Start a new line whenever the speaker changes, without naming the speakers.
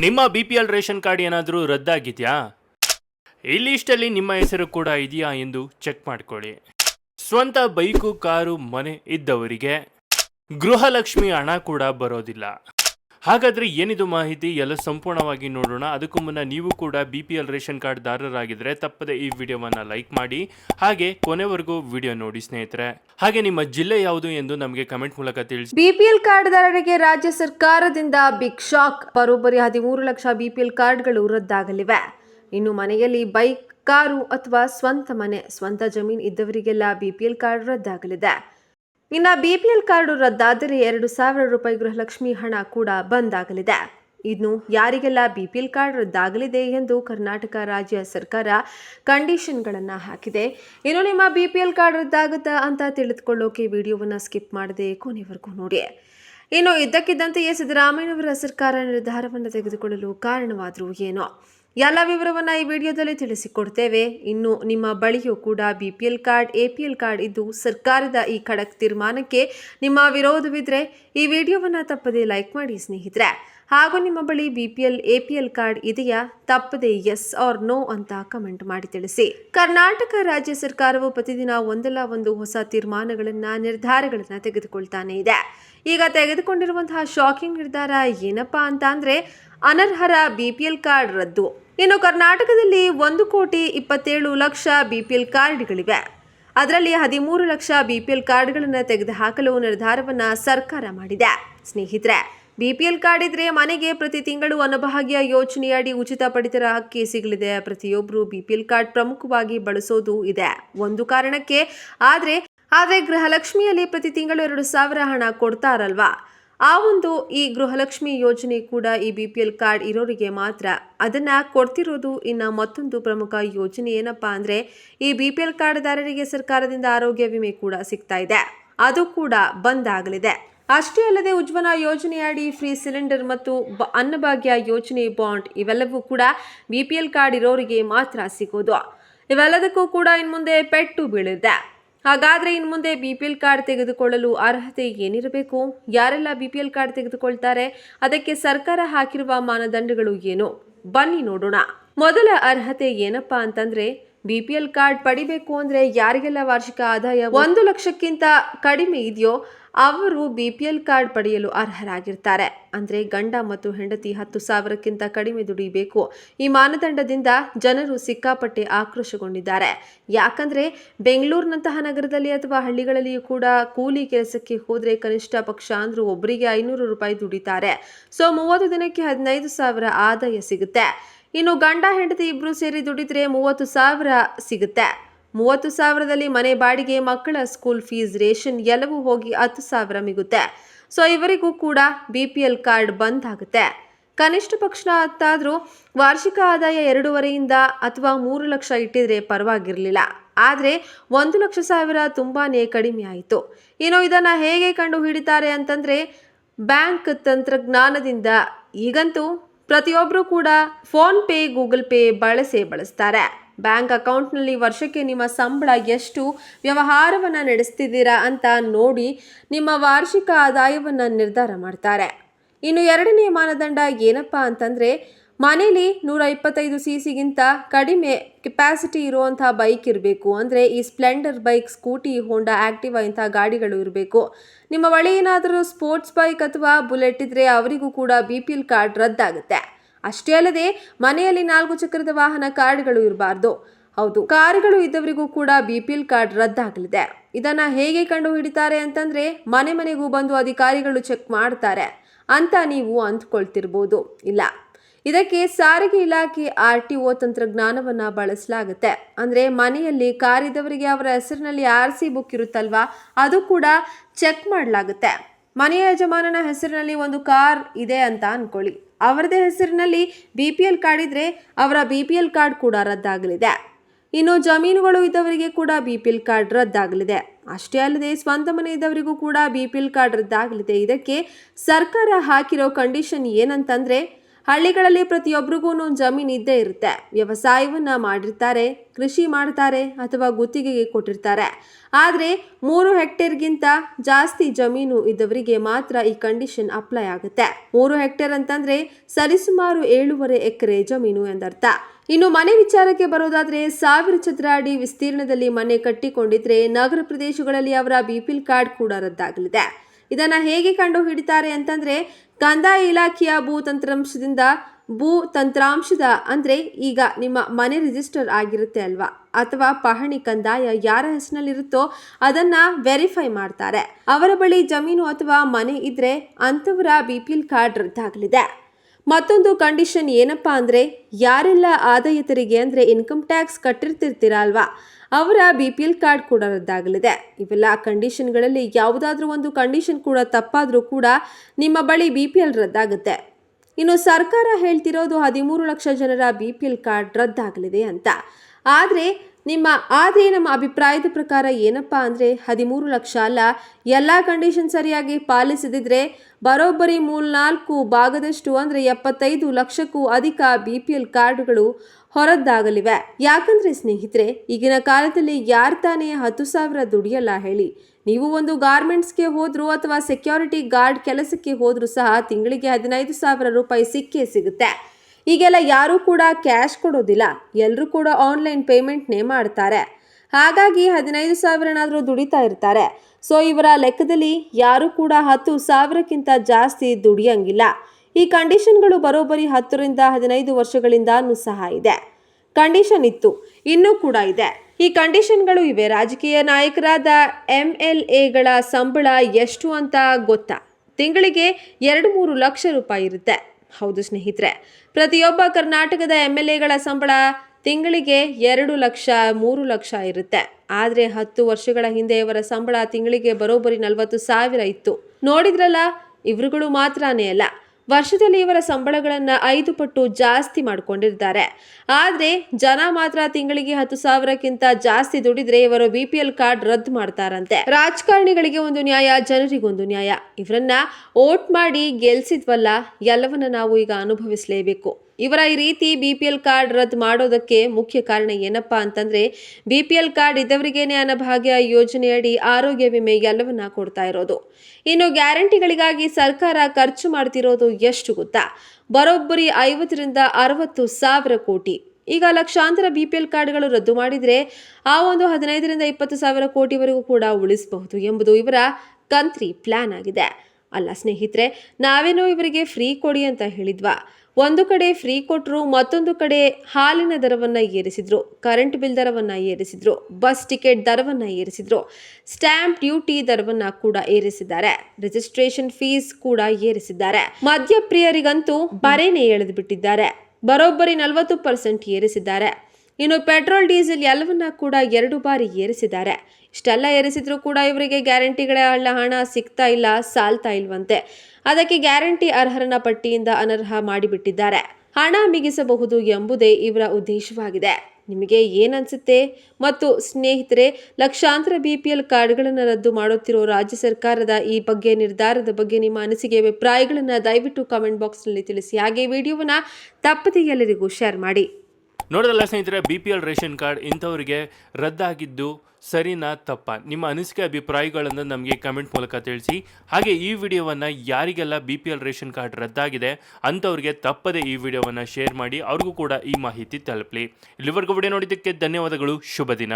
ನಿಮ್ಮ B P L ration card ಏನಾದರೂ ರದ್ದಾಗಿದೆಯಾ? ಈ ನಿಮ್ಮ ಹೆಸರು ಕೂಡ ಇದೆಯಾ ಎಂದು ಚೆಕ್ ಮಾಡ್ಕೊಳ್ಳಿ. ಸ್ವಂತ ಬೈಕು, ಕಾರು, ಮನೆ ಇದ್ದವರಿಗೆ ಗೃಹಲಕ್ಷ್ಮಿ ಹಣ ಕೂಡ ಬರೋದಿಲ್ಲ. ಹಾಗಾದ್ರೆ ಏನಿದು ಮಾಹಿತಿ? ಎಲ್ಲ ಸಂಪೂರ್ಣವಾಗಿ ನೋಡೋಣ. ಅದಕ್ಕೂ ಮುನ್ನ ನೀವು ಕೂಡ B P L ration card ದಾರರಾಗಿದ್ದರೆ ತಪ್ಪದೆ ಈ ವಿಡಿಯೋವನ್ನು ಲೈಕ್ ಮಾಡಿ, ಹಾಗೆ ಕೊನೆವರೆಗೂ ವಿಡಿಯೋ ನೋಡಿ ಸ್ನೇಹಿತರೆ. ಹಾಗೆ ನಿಮ್ಮ ಜಿಲ್ಲೆ ಯಾವುದು ಎಂದು ನಮಗೆ ಕಮೆಂಟ್ ಮೂಲಕ ತಿಳಿಸಿ.
ಬಿಪಿಎಲ್ ಕಾರ್ಡ್ದಾರರಿಗೆ ರಾಜ್ಯ ಸರ್ಕಾರದಿಂದ ಬಿಗ್ ಶಾಕ್. ಬರೋಬ್ಬರಿ ಹದಿಮೂರು ಲಕ್ಷ ಬಿಪಿಎಲ್ ಕಾರ್ಡ್ಗಳು ರದ್ದಾಗಲಿವೆ. ಇನ್ನು ಮನೆಯಲ್ಲಿ ಬೈಕ್, ಕಾರು ಅಥವಾ ಸ್ವಂತ ಮನೆ, ಸ್ವಂತ ಜಮೀನು ಇದ್ದವರಿಗೆಲ್ಲ ಬಿಪಿಎಲ್ ಕಾರ್ಡ್ ರದ್ದಾಗಲಿದೆ. ಇನ್ನು ಬಿಪಿಎಲ್ ಕಾರ್ಡು ರದ್ದಾದರೆ ಎರಡು ಸಾವಿರ ರೂಪಾಯಿ ಗೃಹಲಕ್ಷ್ಮಿ ಹಣ ಕೂಡ ಬಂದಾಗಲಿದೆ. ಇನ್ನು ಯಾರಿಗೆಲ್ಲ ಬಿಪಿಎಲ್ ಕಾರ್ಡ್ ರದ್ದಾಗಲಿದೆ ಎಂದು ಕರ್ನಾಟಕ ರಾಜ್ಯ ಸರ್ಕಾರ ಕಂಡೀಷನ್ಗಳನ್ನು ಹಾಕಿದೆ. ಇನ್ನು ನಿಮ್ಮ ಬಿಪಿಎಲ್ ಕಾರ್ಡ್ ರದ್ದಾಗುತ್ತಾ ಅಂತ ತಿಳಿದುಕೊಳ್ಳೋಕೆ ವಿಡಿಯೋವನ್ನು ಸ್ಕಿಪ್ ಮಾಡದೆ ಕೊನೆವರೆಗೂ ನೋಡಿ. ಇನ್ನು ಇದ್ದಕ್ಕಿದ್ದಂತೆಯೇ ಸಿದ್ದರಾಮಯ್ಯನವರ ಸರ್ಕಾರ ನಿರ್ಧಾರವನ್ನು ತೆಗೆದುಕೊಳ್ಳಲು ಕಾರಣವಾದರೂ ಏನೋ. ಎಲ್ಲ ವಿವರವನ್ನು ಈ ವಿಡಿಯೋದಲ್ಲಿ ತಿಳಿಸಿಕೊಡ್ತೇವೆ. ಇನ್ನು ನಿಮ್ಮ ಬಳಿಯೂ ಕೂಡ B P L card A P L card ಇದ್ದು ಸರ್ಕಾರದ ಈ ಖಡಕ್ ತೀರ್ಮಾನಕ್ಕೆ ನಿಮ್ಮ ವಿರೋಧವಿದ್ರೆ ಈ ವಿಡಿಯೋವನ್ನು ತಪ್ಪದೇ ಲೈಕ್ ಮಾಡಿ ಸ್ನೇಹಿತರೆ. ಹಾಗೂ ನಿಮ್ಮ ಬಳಿ B P L A P L card ಇದೆಯಾ? ತಪ್ಪದೆ ಎಸ್ ಆರ್ ನೋ ಅಂತ ಕಮೆಂಟ್ ಮಾಡಿ ತಿಳಿಸಿ. ಕರ್ನಾಟಕ ರಾಜ್ಯ ಸರ್ಕಾರವು ಪ್ರತಿದಿನ ಒಂದಲ್ಲ ಒಂದು ಹೊಸ ತೀರ್ಮಾನಗಳನ್ನು, ನಿರ್ಧಾರಗಳನ್ನು ತೆಗೆದುಕೊಳ್ತಾನೆ ಇದೆ. ಈಗ ತೆಗೆದುಕೊಂಡಿರುವಂತಹ ಶಾಕಿಂಗ್ ನಿರ್ಧಾರ ಏನಪ್ಪಾ ಅಂತ ಅನರ್ಹರ ಬಿಪಿಎಲ್ ಕಾರ್ಡ್ ರದ್ದು. ಇನ್ನು ಕರ್ನಾಟಕದಲ್ಲಿ ಒಂದು ಕೋಟಿ ಇಪ್ಪತ್ತೇಳು ಲಕ್ಷ ಬಿಪಿಎಲ್ ಕಾರ್ಡ್ಗಳಿವೆ. ಅದರಲ್ಲಿ ಹದಿಮೂರು ಲಕ್ಷ ಬಿಪಿಎಲ್ ಕಾರ್ಡ್ಗಳನ್ನು ತೆಗೆದುಹಾಕಲು ನಿರ್ಧಾರವನ್ನು ಸರ್ಕಾರ ಮಾಡಿದೆ. ಸ್ನೇಹಿತರೆ, ಬಿಪಿಎಲ್ ಕಾರ್ಡ್ ಇದ್ರೆ ಮನೆಗೆ ಪ್ರತಿ ತಿಂಗಳು ಅನ್ನಭಾಗ್ಯ ಯೋಜನೆಯಡಿ ಉಚಿತ ಪಡಿತರ ಹಕ್ಕಿ ಸಿಗಲಿದೆ. ಪ್ರತಿಯೊಬ್ಬರು ಬಿಪಿಎಲ್ ಕಾರ್ಡ್ ಪ್ರಮುಖವಾಗಿ ಬಳಸೋದು ಇದೆ. ಒಂದು ಕಾರಣಕ್ಕೆ, ಆದರೆ ಆದರೆ ಗೃಹಲಕ್ಷ್ಮಿಯಲ್ಲಿ ಪ್ರತಿ ತಿಂಗಳು ಎರಡು ಸಾವಿರ ಹಣ ಕೊಡ್ತಾರಲ್ವಾ? ಆ ಒಂದು ಈ ಗೃಹಲಕ್ಷ್ಮಿ ಯೋಜನೆ ಕೂಡ ಈ ಬಿ ಪಿ ಎಲ್ ಕಾರ್ಡ್ ಇರೋರಿಗೆ ಮಾತ್ರ. ಅದನ್ನು ಕೊಡ್ತಿರೋದು ಇನ್ನು ಮತ್ತೊಂದು ಪ್ರಮುಖ ಯೋಜನೆ ಏನಪ್ಪ ಅಂದರೆ ಈ ಬಿ ಪಿ ಎಲ್ ಕಾರ್ಡ್ದಾರರಿಗೆ ಸರ್ಕಾರದಿಂದ ಆರೋಗ್ಯ ವಿಮೆ ಕೂಡ ಸಿಗ್ತಾ ಇದೆ. ಅದು ಕೂಡ ಬಂದ್ ಆಗಲಿದೆ. ಅಷ್ಟೇ ಅಲ್ಲದೆ ಉಜ್ವಲ ಯೋಜನೆಯಡಿ ಫ್ರೀ ಸಿಲಿಂಡರ್ ಮತ್ತು ಬ- ಅನ್ನಭಾಗ್ಯ ಯೋಜನೆ ಬಾಂಡ್ ಇವೆಲ್ಲವೂ ಕೂಡ ಬಿ ಪಿ ಎಲ್ ಕಾರ್ಡ್ ಇರೋರಿಗೆ ಮಾತ್ರ ಸಿಗೋದು. ಇವೆಲ್ಲದಕ್ಕೂ ಕೂಡ ಇನ್ಮುಂದೆ ಪೆಟ್ಟು ಬೀಳಿದೆ. ಹಾಗಾದ್ರೆ ಇನ್ನು ಮುಂದೆ ಬಿ ಪಿ ಎಲ್ ಕಾರ್ಡ್ ತೆಗೆದುಕೊಳ್ಳಲು ಅರ್ಹತೆ ಏನಿರಬೇಕು? ಯಾರೆಲ್ಲ ಬಿ ಪಿ ಎಲ್ ಕಾರ್ಡ್ ತೆಗೆದುಕೊಳ್ತಾರೆ? ಅದಕ್ಕೆ ಸರ್ಕಾರ ಹಾಕಿರುವ ಮಾನದಂಡಗಳು ಏನು? ಬನ್ನಿ ನೋಡೋಣ. ಮೊದಲ ಅರ್ಹತೆ ಏನಪ್ಪಾ ಅಂತಂದ್ರೆ ಬಿ ಪಿ ಎಲ್ ಕಾರ್ಡ್ ಪಡಿಬೇಕು ಅಂದ್ರೆ ಯಾರಿಗೆಲ್ಲ ವಾರ್ಷಿಕ ಆದಾಯ ಒಂದು ಲಕ್ಷಕ್ಕಿಂತ ಕಡಿಮೆ ಇದೆಯೋ ಅವರು ಬಿ ಪಿ ಎಲ್ ಕಾರ್ಡ್ ಪಡೆಯಲು ಅರ್ಹರಾಗಿರ್ತಾರೆ. ಅಂದ್ರೆ ಗಂಡ ಮತ್ತು ಹೆಂಡತಿ ಹತ್ತು ಸಾವಿರಕ್ಕಿಂತ ಕಡಿಮೆ ದುಡಿಬೇಕು. ಈ ಮಾನದಂಡದಿಂದ ಜನರು ಸಿಕ್ಕಾಪಟ್ಟೆ ಆಕ್ರೋಶಗೊಂಡಿದ್ದಾರೆ. ಯಾಕಂದ್ರೆ ಬೆಂಗಳೂರಿನಂತಹ ನಗರದಲ್ಲಿ ಅಥವಾ ಹಳ್ಳಿಗಳಲ್ಲಿಯೂ ಕೂಡ ಕೂಲಿ ಕೆಲಸಕ್ಕೆ ಹೋದರೆ ಕನಿಷ್ಠ ಪಕ್ಷ ಅಂದರೂ ಒಬ್ಬರಿಗೆ ಐನೂರು ರೂಪಾಯಿ ದುಡಿತಾರೆ. ಸೊ, ಮೂವತ್ತು ದಿನಕ್ಕೆ ಹದಿನೈದು ಸಾವಿರ ಆದಾಯ ಸಿಗುತ್ತೆ. ಇನ್ನು ಗಂಡ ಹೆಂಡತಿ ಇಬ್ಬರು ಸೇರಿ ದುಡಿದ್ರೆ ಮೂವತ್ತು ಸಾವಿರ ಸಿಗುತ್ತೆ. ಮೂವತ್ತು ಸಾವಿರದಲ್ಲಿ ಮನೆ ಬಾಡಿಗೆ, ಮಕ್ಕಳ ಸ್ಕೂಲ್ ಫೀಸ್ ರೇಷನ್ ಎಲ್ಲವೂ ಹೋಗಿ ಹತ್ತು ಸಾವಿರ ಮಿಗುತ್ತೆ. ಸೊ ಇವರಿಗೂ ಕೂಡ ಬಿ ಪಿ ಎಲ್ ಕಾರ್ಡ್ ಬಂದ್ ಆಗುತ್ತೆ. ಕನಿಷ್ಠ ಪಕ್ಷ ಅಂತಾದರೂ ವಾರ್ಷಿಕ ಆದಾಯ ಎರಡೂವರೆಯಿಂದ ಅಥವಾ ಮೂರು ಲಕ್ಷ ಇಟ್ಟಿದ್ರೆ ಪರವಾಗಿರಲಿಲ್ಲ. ಆದರೆ ಒಂದು ಲಕ್ಷ ಸಾವಿರ ತುಂಬಾ ಕಡಿಮೆ ಆಯಿತು. ಇನ್ನು ಇದನ್ನು ಹೇಗೆ ಕಂಡು ಹಿಡಿತಾರೆ ಅಂತಂದರೆ ಬ್ಯಾಂಕ್ ತಂತ್ರಜ್ಞಾನದಿಂದ ಈಗಂತೂ ಪ್ರತಿಯೊಬ್ಬರು ಕೂಡ ಫೋನ್ ಪೇ, ಗೂಗಲ್ ಪೇ ಬಳಸೇ ಬಳಸ್ತಾರೆ. ಬ್ಯಾಂಕ್ ಅಕೌಂಟ್ನಲ್ಲಿ ವರ್ಷಕ್ಕೆ ನಿಮ್ಮ ಸಂಬಳ ಎಷ್ಟು, ವ್ಯವಹಾರವನ್ನು ನಡೆಸ್ತಿದ್ದೀರಾ ಅಂತ ನೋಡಿ ನಿಮ್ಮ ವಾರ್ಷಿಕ ಆದಾಯವನ್ನು ನಿರ್ಧಾರ ಮಾಡ್ತಾರೆ. ಇನ್ನು ಎರಡನೇ ಮಾನದಂಡ ಏನಪ್ಪಾ ಅಂತಂದರೆ ಮನೇಲಿ ನೂರ ಇಪ್ಪತ್ತೈದು ಸಿ ಸಿಗಿಂತ ಕಡಿಮೆ ಕೆಪಾಸಿಟಿ ಇರುವಂಥ ಬೈಕ್ ಇರಬೇಕು. ಅಂದರೆ ಈ Splendor bike Scooty Honda Activa ಇಂಥ ಗಾಡಿಗಳು ಇರಬೇಕು. ನಿಮ್ಮ ಬಳಿ ಏನಾದರೂ ಸ್ಪೋರ್ಟ್ಸ್ ಬೈಕ್ ಅಥವಾ ಬುಲೆಟ್ ಇದ್ದರೆ ಅವರಿಗೂ ಕೂಡ ಬಿ ಪಿ ಎಲ್ ಕಾರ್ಡ್ ರದ್ದಾಗುತ್ತೆ. ಅಷ್ಟೇ ಅಲ್ಲದೆ ಮನೆಯಲ್ಲಿ ನಾಲ್ಕು ಚಕ್ರದ ವಾಹನ ಕಾರ್ಡ್ಗಳು ಇರಬಾರ್ದು. ಹೌದು ಕಾರುಗಳು ಇದ್ದವರಿಗೂ ಕೂಡ ಬಿ ಪಿ ಎಲ್ ಕಾರ್ಡ್ ರದ್ದಾಗಲಿದೆ. ಇದನ್ನ ಹೇಗೆ ಕಂಡು ಹಿಡಿತಾರೆ ಅಂತಂದ್ರೆ ಮನೆ ಮನೆಗೂ ಬಂದು ಅಧಿಕಾರಿಗಳು ಚೆಕ್ ಮಾಡ್ತಾರೆ ಅಂತ ನೀವು ಅಂದ್ಕೊಳ್ತಿರ್ಬೋದು. ಇಲ್ಲ ಇದಕ್ಕೆ ಸಾರಿಗೆ ಇಲಾಖೆ ಆರ್ ಟಿ ಒ ತಂತ್ರಜ್ಞಾನವನ್ನು ಬಳಸಲಾಗುತ್ತೆ. ಅಂದರೆ ಮನೆಯಲ್ಲಿ ಕಾರಿದವರಿಗೆ ಅವರ ಹೆಸರಿನಲ್ಲಿ ಆರ್ ಸಿ ಬುಕ್ ಇರುತ್ತಲ್ವಾ, ಅದು ಕೂಡ ಚೆಕ್ ಮಾಡಲಾಗುತ್ತೆ. ಮನೆಯ ಯಜಮಾನನ ಹೆಸರಿನಲ್ಲಿ ಒಂದು ಕಾರ್ ಇದೆ ಅಂತ ಅಂದ್ಕೊಳ್ಳಿ ಅವರದೇ ಹೆಸರಿನಲ್ಲಿ ಬಿ ಪಿ ಎಲ್ ಕಾರ್ಡ್ ಇದ್ರೆ ಅವರ ಬಿ ಪಿ ಎಲ್ ಕಾರ್ಡ್ ಕೂಡ ರದ್ದಾಗಲಿದೆ. ಇನ್ನು ಜಮೀನುಗಳು ಇದ್ದವರಿಗೆ ಕೂಡ ಬಿ ಪಿ ಎಲ್ ಕಾರ್ಡ್ ರದ್ದಾಗಲಿದೆ. ಅಷ್ಟೇ ಅಲ್ಲದೆ ಸ್ವಂತ ಮನೆ ಇದ್ದವರಿಗೂ ಕೂಡ ಬಿ ಪಿ ಎಲ್ ಕಾರ್ಡ್ ರದ್ದಾಗಲಿದೆ. ಇದಕ್ಕೆ ಸರ್ಕಾರ ಹಾಕಿರೋ ಕಂಡೀಷನ್ ಏನಂತಂದ್ರೆ ಹಳ್ಳಿಗಳಲ್ಲಿ ಪ್ರತಿಯೊಬ್ಬರಿಗೂ ಜಮೀನು ಇದ್ದೇ ಇರುತ್ತೆ. ವ್ಯವಸಾಯವನ್ನ ಮಾಡಿರ್ತಾರೆ, ಕೃಷಿ ಮಾಡ್ತಾರೆ ಅಥವಾ ಗುತ್ತಿಗೆಗೆ ಕೊಟ್ಟಿರ್ತಾರೆ. ಆದರೆ ಮೂರು ಹೆಕ್ಟೇರ್ಗಿಂತ ಜಾಸ್ತಿ ಜಮೀನು ಇದ್ದವರಿಗೆ ಮಾತ್ರ ಈ ಕಂಡೀಷನ್ ಅಪ್ಲೈ ಆಗುತ್ತೆ. ಮೂರು ಹೆಕ್ಟೇರ್ ಅಂತಂದ್ರೆ ಸರಿಸುಮಾರು ಏಳುವರೆ ಎಕರೆ ಜಮೀನು ಎಂದರ್ಥ. ಇನ್ನು ಮನೆ ವಿಚಾರಕ್ಕೆ ಬರೋದಾದ್ರೆ ಸಾವಿರ ಚದರ ಅಡಿ ವಿಸ್ತೀರ್ಣದಲ್ಲಿ ಮನೆ ಕಟ್ಟಿಕೊಂಡಿದ್ರೆ ನಗರ ಪ್ರದೇಶಗಳಲ್ಲಿ ಅವರ ಬಿಪಿಲ್ ಕಾರ್ಡ್ ಕೂಡ ರದ್ದಾಗಲಿದೆ. ಇದನ್ನ ಹೇಗೆ ಕಂಡು ಹಿಡಿತಾರೆ ಅಂತಂದರೆ ಕಂದಾಯ ಇಲಾಖೆಯ ಭೂ ತಂತ್ರಾಂಶದಿಂದ ಭೂ ತಂತ್ರಾಂಶದ ಅಂದರೆ ಈಗ ನಿಮ್ಮ ಮನೆ ರಿಜಿಸ್ಟರ್ ಆಗಿರುತ್ತೆ ಅಲ್ವಾ? ಅಥವಾ ಪಹಣಿ ಕಂದಾಯ ಯಾರ ಹೆಸರಿನಲ್ಲಿರುತ್ತೋ ಅದನ್ನ ವೆರಿಫೈ ಮಾಡ್ತಾರೆ. ಅವರ ಬಳಿ ಜಮೀನು ಅಥವಾ ಮನೆ ಇದ್ದರೆ ಅಂಥವರ ಬಿ ಪಿ ಎಲ್ ಕಾರ್ಡ್ ರದ್ದಾಗಲಿದೆ. ಮತ್ತೊಂದು ಕಂಡೀಷನ್ ಏನಪ್ಪ ಅಂದರೆ, ಯಾರೆಲ್ಲ ಆದಾಯ ತೆರಿಗೆ ಅಂದರೆ ಇನ್ಕಮ್ ಟ್ಯಾಕ್ಸ್ ಕಟ್ಟಿರ್ತಿರ್ತೀರ ಅಲ್ವಾ ಅವರ ಬಿ ಪಿ ಎಲ್ ಕಾರ್ಡ್ ಕೂಡ ರದ್ದಾಗಲಿದೆ. ಇವೆಲ್ಲ ಕಂಡೀಷನ್ಗಳಲ್ಲಿ ಯಾವುದಾದ್ರೂ ಒಂದು ಕಂಡೀಷನ್ ಕೂಡ ತಪ್ಪಾದರೂ ಕೂಡ ನಿಮ್ಮ ಬಳಿ ಬಿ ಪಿ ಎಲ್ ರದ್ದಾಗುತ್ತೆ. ಇನ್ನು ಸರ್ಕಾರ ಹೇಳ್ತಿರೋದು ಹದಿಮೂರು ಲಕ್ಷ ಜನರ ಬಿ ಪಿ ಎಲ್ ಕಾರ್ಡ್ ರದ್ದಾಗಲಿದೆ ಅಂತ. ಆದರೆ ನಿಮ್ಮ ಆದರೆ ನಮ್ಮ ಅಭಿಪ್ರಾಯದ ಪ್ರಕಾರ ಏನಪ್ಪ ಅಂದರೆ ಹದಿಮೂರು ಲಕ್ಷ ಅಲ್ಲ. ಎಲ್ಲ ಕಂಡೀಷನ್ ಸರಿಯಾಗಿ ಪಾಲಿಸದಿದ್ರೆ ಬರೋಬ್ಬರಿ ಮೂರ್ನಾಲ್ಕು ಭಾಗದಷ್ಟು ಅಂದರೆ ಎಪ್ಪತ್ತೈದು ಲಕ್ಷಕ್ಕೂ ಅಧಿಕ ಬಿ ಪಿ ಎಲ್ ಕಾರ್ಡ್ಗಳು ಹೊರದ್ದಾಗಲಿವೆ. ಯಾಕಂದರೆ ಸ್ನೇಹಿತರೆ, ಈಗಿನ ಕಾಲದಲ್ಲಿ ಯಾರು ತಾನೇ ಹತ್ತು ಸಾವಿರ ದುಡಿಯಲ್ಲ ಹೇಳಿ. ನೀವು ಒಂದು ಗಾರ್ಮೆಂಟ್ಸ್ಗೆ ಹೋದರೂ ಅಥವಾ ಸೆಕ್ಯೂರಿಟಿ ಗಾರ್ಡ್ ಕೆಲಸಕ್ಕೆ ಹೋದರೂ ಸಹ ತಿಂಗಳಿಗೆ ಹದಿನೈದು ಸಾವಿರ ರೂಪಾಯಿ ಸಿಕ್ಕೇ ಸಿಗುತ್ತೆ. ಈಗೆಲ್ಲ ಯಾರೂ ಕೂಡ ಕ್ಯಾಶ್ ಕೊಡೋದಿಲ್ಲ. ಎಲ್ಲರೂ ಕೂಡ ಆನ್ಲೈನ್ ಪೇಮೆಂಟ್ನೇ ಮಾಡ್ತಾರೆ. ಹಾಗಾಗಿ ಹದಿನೈದು ಸಾವಿರನಾದರೂ ದುಡಿತಾ ಇರ್ತಾರೆ. ಸೊ, ಇವರ ಲೆಕ್ಕದಲ್ಲಿ ಯಾರೂ ಕೂಡ ಹತ್ತು ಸಾವಿರಕ್ಕಿಂತ ಜಾಸ್ತಿ ದುಡಿಯಂಗಿಲ್ಲ. ಈ ಕಂಡೀಷನ್ಗಳು ಬರೋಬ್ಬರಿ ಹತ್ತರಿಂದ ಹದಿನೈದು ವರ್ಷಗಳಿಂದಾನೂ ಸಹ ಇದೆ. ಕಂಡೀಷನ್ ಇತ್ತು. ಇನ್ನೂ ಕೂಡ ಇದೆ. ಈ ಕಂಡೀಷನ್ಗಳು ಇವೆ. ರಾಜಕೀಯ ನಾಯಕರಾದ ಎಂ ಎಲ್ ಎಗಳ ಸಂಬಳ ಎಷ್ಟು ಅಂತ ಗೊತ್ತಾ? ತಿಂಗಳಿಗೆ ಎರಡು ಮೂರು ಲಕ್ಷ ರೂಪಾಯಿ ಇರುತ್ತೆ. ಹೌದು ಸ್ನೇಹಿತರೆ. ಪ್ರತಿಯೊಬ್ಬ ಕರ್ನಾಟಕದ ಎಂ ಎಲ್ ಎಗಳ ಸಂಬಳ ತಿಂಗಳಿಗೆ ಎರಡು ಲಕ್ಷ, ಮೂರು ಲಕ್ಷ ಇರುತ್ತೆ. ಆದರೆ ಹತ್ತು ವರ್ಷಗಳ ಹಿಂದೆ ಇವರ ಸಂಬಳ ತಿಂಗಳಿಗೆ ಬರೋಬ್ಬರಿ ನಲವತ್ತು ಸಾವಿರ ಇತ್ತು. ನೋಡಿದ್ರಲ್ಲ, ಇವರುಗಳು ಮಾತ್ರನೇ ಅಲ್ಲ. ವರ್ಷದಲ್ಲಿ ಇವರ ಸಂಬಳಗಳನ್ನು ಐದು ಪಟ್ಟು ಜಾಸ್ತಿ ಮಾಡಿಕೊಂಡಿರ್ತಾರೆ ಆದರೆ ಜನ ಮಾತ್ರ ತಿಂಗಳಿಗೆ ಹತ್ತು ಸಾವಿರಕ್ಕಿಂತ ಜಾಸ್ತಿ ದುಡಿದ್ರೆ ಇವರು ಬಿ ಪಿ ಎಲ್ ಕಾರ್ಡ್ ರದ್ದು ಮಾಡ್ತಾರಂತೆ. ರಾಜಕಾರಣಿಗಳಿಗೆ ಒಂದು ನ್ಯಾಯ, ಜನರಿಗೊಂದು ನ್ಯಾಯ. ಇವರನ್ನ ಓಟ್ ಮಾಡಿ ಗೆಲ್ಸಿದ್ವಲ್ಲ, ಎಲ್ಲವನ್ನ ನಾವು ಈಗ ಅನುಭವಿಸಲೇಬೇಕು. ಇವರ ಈ ರೀತಿ ಬಿ ಪಿ ಎಲ್ ಕಾರ್ಡ್ ರದ್ದು ಮಾಡೋದಕ್ಕೆ ಮುಖ್ಯ ಕಾರಣ ಏನಪ್ಪ ಅಂತಂದ್ರೆ ಬಿ ಪಿ ಎಲ್ ಕಾರ್ಡ್ ಇದ್ದವರಿಗೇನೆ ಅನ್ನಭಾಗ್ಯ ಯೋಜನೆಯಡಿ ಆರೋಗ್ಯ ವಿಮೆ ಎಲ್ಲವನ್ನ ಕೊಡ್ತಾ ಇರೋದು. ಇನ್ನು ಗ್ಯಾರಂಟಿಗಳಿಗಾಗಿ ಸರ್ಕಾರ ಖರ್ಚು ಮಾಡ್ತಿರೋದು ಎಷ್ಟು ಗೊತ್ತಾ? ಬರೋಬ್ಬರಿ ಐವತ್ತರಿಂದ ಅರವತ್ತು ಸಾವಿರ ಕೋಟಿ. ಈಗ ಲಕ್ಷಾಂತರ ಬಿ ಪಿ ಎಲ್ ಕಾರ್ಡ್ಗಳು ರದ್ದು ಮಾಡಿದ್ರೆ ಆ ಒಂದು ಹದಿನೈದರಿಂದ ಇಪ್ಪತ್ತು ಸಾವಿರ ಕೋಟಿವರೆಗೂ ಕೂಡ ಉಳಿಸಬಹುದು ಎಂಬುದು ಇವರ ಕಂತ್ರಿ ಪ್ಲಾನ್ ಆಗಿದೆ. ಅಲ್ಲ ಸ್ನೇಹಿತರೆ, ನಾವೇನೋ ಇವರಿಗೆ ಫ್ರೀ ಕೊಡಿ ಅಂತ ಹೇಳಿದ್ವಾ? ಒಂದು ಕಡೆ ಫ್ರೀ ಕೊಟ್ಟರು ಮತ್ತೊಂದು ಕಡೆ ಹಾಲಿನ ದರವನ್ನು ಏರಿಸಿದ್ರು ಕರೆಂಟ್ ಬಿಲ್ ದರವನ್ನು ಏರಿಸಿದ್ರು ಬಸ್ ಟಿಕೆಟ್ ದರವನ್ನು ಏರಿಸಿದ್ರು ಸ್ಟ್ಯಾಂಪ್ ಡ್ಯೂಟಿ ದರವನ್ನು ಕೂಡ ಏರಿಸಿದ್ದಾರೆ ರಿಜಿಸ್ಟ್ರೇಷನ್ ಫೀಸ್ ಕೂಡ ಏರಿಸಿದ್ದಾರೆ. ಮದ್ಯಪ್ರಿಯರಿಗಂತೂ ಬರೇನೆ ಎಳೆದು ಬಿಟ್ಟಿದ್ದಾರೆ, ಬರೋಬ್ಬರಿ ನಲವತ್ತು ಪರ್ಸೆಂಟ್ ಏರಿಸಿದ್ದಾರೆ. ಇನ್ನು ಪೆಟ್ರೋಲ್, ಡೀಸೆಲ್ ಎಲ್ಲವನ್ನ ಕೂಡ ಎರಡು ಬಾರಿ ಏರಿಸಿದ್ದಾರೆ. ಇಷ್ಟೆಲ್ಲ ಏರಿಸಿದ್ರು ಕೂಡ ಇವರಿಗೆ ಗ್ಯಾರಂಟಿಗಳ ಹಣ ಸಿಗ್ತಾ ಇಲ್ಲ, ಸಾಲ್ತಾ ಇಲ್ವಂತೆ. ಅದಕ್ಕೆ ಗ್ಯಾರಂಟಿ ಅರ್ಹರನ ಪಟ್ಟಿಯಿಂದ ಅನರ್ಹ ಮಾಡಿಬಿಟ್ಟಿದ್ದಾರೆ. ಹಣ ಮಿಗಿಸಬಹುದು ಎಂಬುದೇ ಇವರ ಉದ್ದೇಶವಾಗಿದೆ. ನಿಮಗೆ ಏನನ್ಸುತ್ತೆ? ಮತ್ತು ಸ್ನೇಹಿತರೆ, ಲಕ್ಷಾಂತರ ಬಿ ಪಿ ಎಲ್ ಕಾರ್ಡ್ಗಳನ್ನು ರದ್ದು ಮಾಡುತ್ತಿರೋ ರಾಜ್ಯ ಸರ್ಕಾರದ ಈ ಬಗ್ಗೆ, ನಿರ್ಧಾರದ ಬಗ್ಗೆ ನಿಮ್ಮ ಅನಿಸಿಕೆ, ಅಭಿಪ್ರಾಯಗಳನ್ನು ದಯವಿಟ್ಟು ಕಾಮೆಂಟ್ ಬಾಕ್ಸ್ನಲ್ಲಿ ತಿಳಿಸಿ. ಹಾಗೆ ವಿಡಿಯೋವನ್ನು ತಪ್ಪದೆ ಎಲ್ಲರಿಗೂ ಶೇರ್ ಮಾಡಿ.
ನೋಡೋದಲ್ಲ ಸ್ನೇಹಿತರೆ B P L ration card ಇಂಥವರಿಗೆ ರದ್ದಾಗಿದ್ದು ಸರಿನಾ ತಪ್ಪ? ನಿಮ್ಮ ಅನಿಸಿಕೆ ಅಭಿಪ್ರಾಯಗಳನ್ನು ನಮಗೆ ಕಮೆಂಟ್ ಮೂಲಕ ತಿಳಿಸಿ. ಹಾಗೆ ಈ ವಿಡಿಯೋವನ್ನು ಯಾರಿಗೆಲ್ಲ B P L ration card ರದ್ದಾಗಿದೆ ಅಂಥವ್ರಿಗೆ ತಪ್ಪದೆ ಈ ವಿಡಿಯೋವನ್ನು ಶೇರ್ ಮಾಡಿ, ಅವ್ರಿಗೂ ಕೂಡ ಈ ಮಾಹಿತಿ ತಲುಪಲಿ. ಇಲ್ಲಿವರೆಗೂ ವಿಡಿಯೋ ನೋಡಿದ್ದಕ್ಕೆ ಧನ್ಯವಾದಗಳು, ಶುಭ ದಿನ.